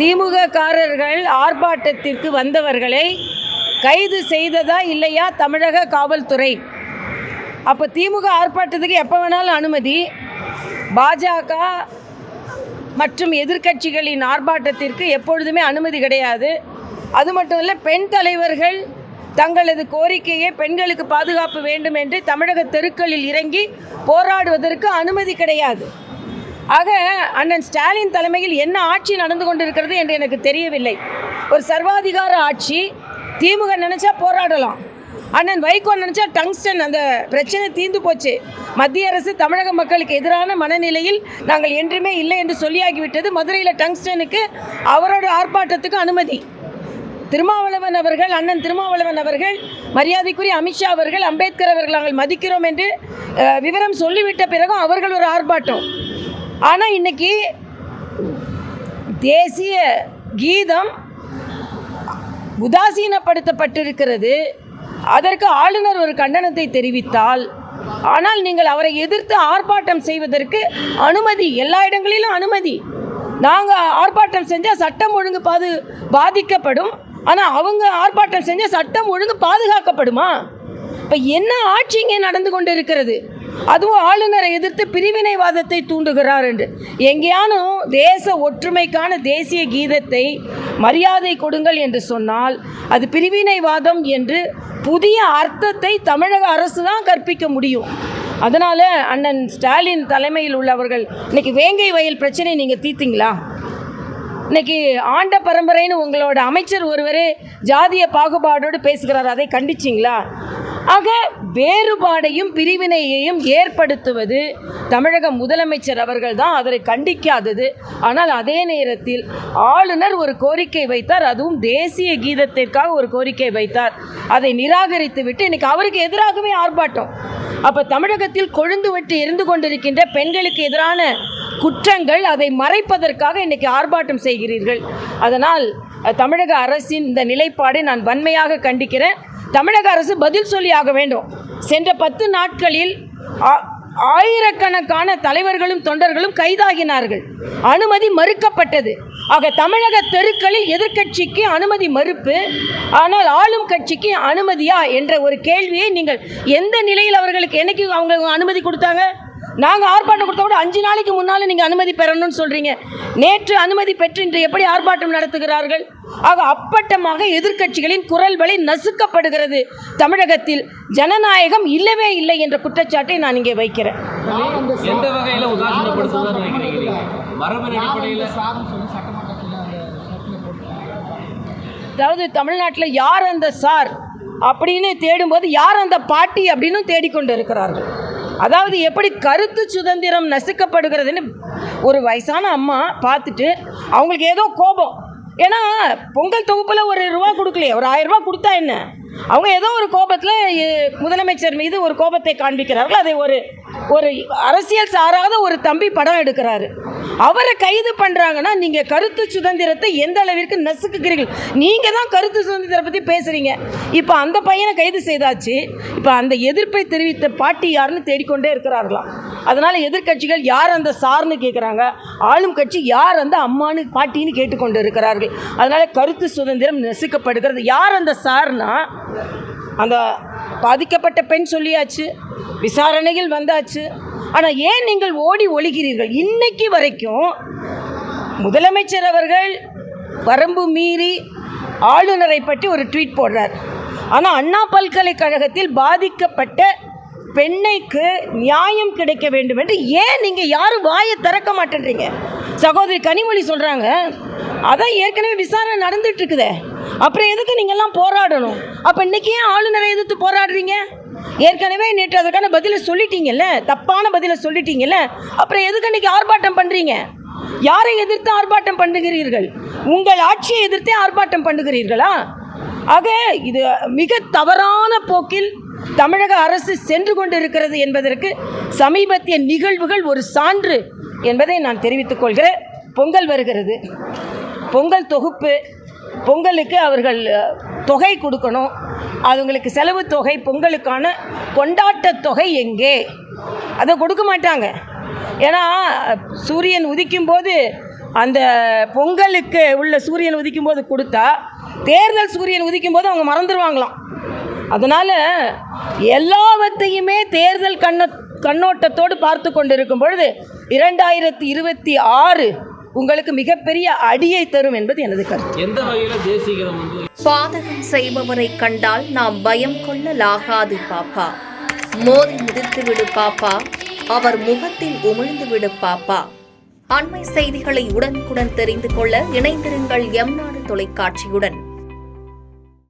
திமுககாரர்கள் ஆர்ப்பாட்டத்திற்கு வந்தவர்களை கைது செய்ததா இல்லையா தமிழக காவல்துறை? அப்போ திமுக ஆர்ப்பாட்டத்துக்கு எப்போ வேணாலும் அனுமதி. பாஜக மற்றும் எதிர்க்கட்சிகளின் ஆர்ப்பாட்டத்திற்கு எப்பொழுதுமே அனுமதி கிடையாது. அது மட்டும் இல்லை பெண் தலைவர்கள் தங்களது கோரிக்கையை பெண்களுக்கு பாதுகாப்பு வேண்டும் என்று தமிழக தெருக்களில் இறங்கி போராடுவதற்கு அனுமதி கிடையாது. ஆக அண்ணன் ஸ்டாலின் தலைமையில் என்ன ஆட்சி நடந்து கொண்டிருக்கிறது என்று எனக்கு தெரியவில்லை. ஒரு சர்வாதிகார ஆட்சி திமுக நினச்சா போராடலாம். அண்ணன் வைகோ நினச்சா டங்ஸ்டன் அந்த பிரச்சனை தீர்ந்து போச்சு. மத்திய அரசு தமிழக மக்களுக்கு எதிரான மனநிலையில் நாங்கள் என்றுமே இல்லை என்று சொல்லியாகிவிட்டது மதுரையில் டங்ஸ்டனுக்கு அவரோட ஆர்ப்பாட்டத்துக்கு அனுமதி. திருமாவளவன் அவர்கள் அண்ணன் திருமாவளவன் அவர்கள் மரியாதைக்குரிய அமித்ஷா அவர்கள் அம்பேத்கர் அவர்கள் நாங்கள் மதிக்கிறோம் என்று விவரம் சொல்லிவிட்ட பிறகும் அவர்கள் ஒரு ஆர்ப்பாட்டம். ஆனால் இன்னைக்கு தேசிய கீதம் உதாசீனப்படுத்தப்பட்டிருக்கிறது. அதற்கு ஆளுநர் ஒரு கண்டனத்தை தெரிவித்தால் ஆனால் நீங்கள் அவரை எதிர்த்து ஆர்ப்பாட்டம் செய்வதற்கு அனுமதி எல்லா இடங்களிலும் அனுமதி. நாங்கள் ஆர்ப்பாட்டம் செஞ்சால் சட்டம் ஒழுங்கு பாது பாதிக்கப்படும். ஆனால் அவங்க ஆர்ப்பாட்டம் செஞ்சால் சட்டம் ஒழுங்கு பாதுகாக்கப்படுமா? இப்போ என்ன ஆட்சி இங்கே நடந்து கொண்டு இருக்கிறது அதுவும் ஆளுநரை எதிர்த்து பிரிவினைவாதத்தை தூண்டுகிறார் என்று. எங்கேயானும் தேச ஒற்றுமைக்கான தேசிய கீதத்தை மரியாதை கொடுங்கள் என்று சொன்னால் அது பிரிவினைவாதம் என்று புதிய அர்த்தத்தை தமிழக அரசு தான் கற்பிக்க முடியும். அதனால் அண்ணன் ஸ்டாலின் தலைமையில் உள்ளவர்கள் இன்னைக்கு வேங்கை வயல் பிரச்சனை நீங்கள் தீர்த்திங்களா? இன்னைக்கு ஆண்ட பரம்பரைன்னு உங்களோட அமைச்சர் ஒருவரே ஜாதிய பாகுபாடோடு பேசுகிறார் அதை கண்டிச்சிங்களா? ஆக வேறுபாடையும் பிரிவினையையும் ஏற்படுத்துவது தமிழக முதலமைச்சர் அவர்கள் தான் அதனை கண்டிக்காதது. ஆனால் அதே நேரத்தில் ஆளுநர் ஒரு கோரிக்கை வைத்தார் அதுவும் தேசிய கீதத்திற்காக ஒரு கோரிக்கை வைத்தார். அதை நிராகரித்து விட்டு இன்னைக்கு அவருக்கு எதிராகவே ஆர்ப்பாட்டம். அப்போ தமிழகத்தில் கொழுந்து விட்டு இருந்து கொண்டிருக்கின்ற பெண்களுக்கு எதிரான குற்றங்கள் அதை மறைப்பதற்காக இன்னைக்கு ஆர்ப்பாட்டம் செய்கிறீர்கள். அதனால் தமிழக அரசின் இந்த நிலைப்பாடை நான் வன்மையாக கண்டிக்கிறேன். தமிழக அரசு பதில் சொல்லி ஆக வேண்டும். சென்ற பத்து நாட்களில் ஆயிரக்கணக்கான தலைவர்களும் தொண்டர்களும் கைதாகினார்கள். அனுமதி மறுக்கப்பட்டது. ஆக தமிழக தெருக்களில் எதிர்க்கட்சிக்கு அனுமதி மறுப்பு ஆனால் ஆளும் கட்சிக்கு அனுமதியா என்ற ஒரு கேள்வியை நீங்கள் எந்த நிலையில் அவர்களுக்கு என்னைக்கு அவங்க அனுமதி கொடுத்தாங்க? நாங்கள் ஆர்ப்பாட்டம் கொடுத்தா கூட அஞ்சு நாளைக்கு முன்னால் நீங்கள் அனுமதி பெறணும்னு சொல்கிறீங்க நேற்று அனுமதி பெற்று இன்று எப்படி ஆர்ப்பாட்டம் நடத்துகிறார்கள்? ஆக அப்பட்டமாக எதிர்க்கட்சிகளின் குரல் வழி நசுக்கப்படுகிறது. தமிழகத்தில் ஜனநாயகம் இல்லவே இல்லை என்ற குற்றச்சாட்டை நான் இங்கே வைக்கிறேன். எந்த வகையில? மரபின் அடிப்படையில அதாவது தமிழ்நாட்டில் யார் அந்த சார் அப்படின்னு தேடும்போது யார் அந்த பாட்டி அப்படின்னு தேடிக்கொண்டு இருக்கிறார்கள். அதாவது எப்படி கருத்து சுதந்திரம் நசுக்கப்படுகிறதுன்னு ஒரு வயசான அம்மா பார்த்துட்டு அவங்களுக்கு ஏதோ கோபம். ஏன்னா பொங்கல் தொகுப்பில் ஒரு ரூபா கொடுக்கலையே ஒரு ஆயிரம் ரூபா கொடுத்தா என்ன? அவங்க ஏதோ ஒரு கோபத்தில் முதலமைச்சர் மீது ஒரு கோபத்தை காண்பிக்கிறார்கள். அதை ஒரு ஒரு அரசியல் சாராத ஒரு தம்பி படம் எடுக்கிறாரு. அவரை கைது பண்ணுறாங்கன்னா நீங்கள் கருத்து சுதந்திரத்தை எந்த அளவிற்கு நசுக்குகிறீர்கள்? நீங்கள் தான் கருத்து சுதந்திரத்தை பற்றி பேசுகிறீங்க இப்போ அந்த பையனை கைது செய்தாச்சு. இப்போ அந்த எதிர்ப்பை தெரிவித்த பாட்டி யாருன்னு தேடிக்கொண்டே இருக்கிறார்களாம் அதனால் எதிர்க்கட்சிகள் யார் அந்த சார்னு கேட்குறாங்க ஆளும் கட்சி யார் அந்த அம்மானு பாட்டின்னு கேட்டுக்கொண்டு இருக்கிறார்கள். அதனால் கருத்து சுதந்திரம் நசுக்கப்படுகிறது. யார் அந்த சார்னா? அந்த பாதிக்கப்பட்ட பெண் சொல்லியாச்சு. விசாரணையில் வந்தாச்சு. ஆனால் ஏன் நீங்கள் ஓடி ஒழிகிறீர்கள்? இன்னைக்கு வரைக்கும் முதலமைச்சர் அவர்கள் வரம்பு மீறி ஆளுநரை பற்றி ஒரு ட்வீட் போடுறார். ஆனால் அண்ணா பல்கலைக்கழகத்தில் பாதிக்கப்பட்ட பெண்ணைக்கு நியாயம் கிடைக்க வேண்டும் என்று ஏன் நீங்கள் யாரும் வாயை திறக்க மாட்டேன்றீங்க? சகோதரி கனிமொழி சொல்கிறாங்க அதான் ஏற்கனவே விசாரணை நடந்துட்டு இருக்குதே அப்புறம் எதுக்கு நீங்கள்லாம் போராடணும்? அப்போ இன்னைக்கு ஏன் ஆளுநரை எதிர்த்து போராடுறீங்க? ஏற்கனவே நேற்று அதுக்கான பதிலை சொல்லிட்டீங்கல்ல தப்பான பதிலை சொல்லிட்டீங்கல்ல அப்புறம் எதுக்கு இன்றைக்கி ஆர்ப்பாட்டம் பண்ணுறீங்க யாரை எதிர்த்து ஆர்ப்பாட்டம் பண்ணுகிறீர்கள்? உங்கள் ஆட்சியை எதிர்த்தே ஆர்ப்பாட்டம் பண்ணுகிறீர்களா? ஆக இது மிக தவறான போக்கில் தமிழக அரசு சென்று கொண்டிருக்கிறது என்பதற்கு சமீபத்திய நிகழ்வுகள் ஒரு சான்று. என்பதை நான் தெரிவித்துக் கொள்கிறேன். பொங்கல் வருகிறது. பொங்கல் தொகுப்பு பொங்கலுக்கு அவர்கள் தொகை கொடுக்கணும். அவங்களுக்கு செலவு தொகை பொங்கலுக்கான கொண்டாட்ட தொகை எங்கே? அதை கொடுக்க மாட்டாங்க. ஏன்னா சூரியன் உதிக்கும் போது அந்த பொங்கலுக்கு உள்ள சூரியன் உதிக்கும் போது கொடுத்தா தேர்தல் சூரியன் உதிக்கும் போது அவங்க மறந்துடுவாங்களாம் அதனால் எல்லாவற்றையுமே தேர்தல் கண்ண கண்ணோட்டத்தோடு பார்த்து கொண்டிருக்கும் பொழுது இரண்டாயிரத்தி இருபத்தி ஆறு உங்களுக்கு மிகப்பெரிய அடியை தரும் என்பது எனது கருத்து. எந்த வகையில வந்து? பாதகம் செய்பவரை கண்டால் நாம் பயம் கொள்ளலாகாது பாப்பா. மோதி மிதித்து விடு பாப்பா. அவர் முகத்தில் உமிழ்ந்து விடு பாப்பா. அண்மை செய்திகளை உடனுக்குடன் தெரிந்து கொள்ள இணைந்திருங்கள் எம் நாடு தொலைக்காட்சியுடன்.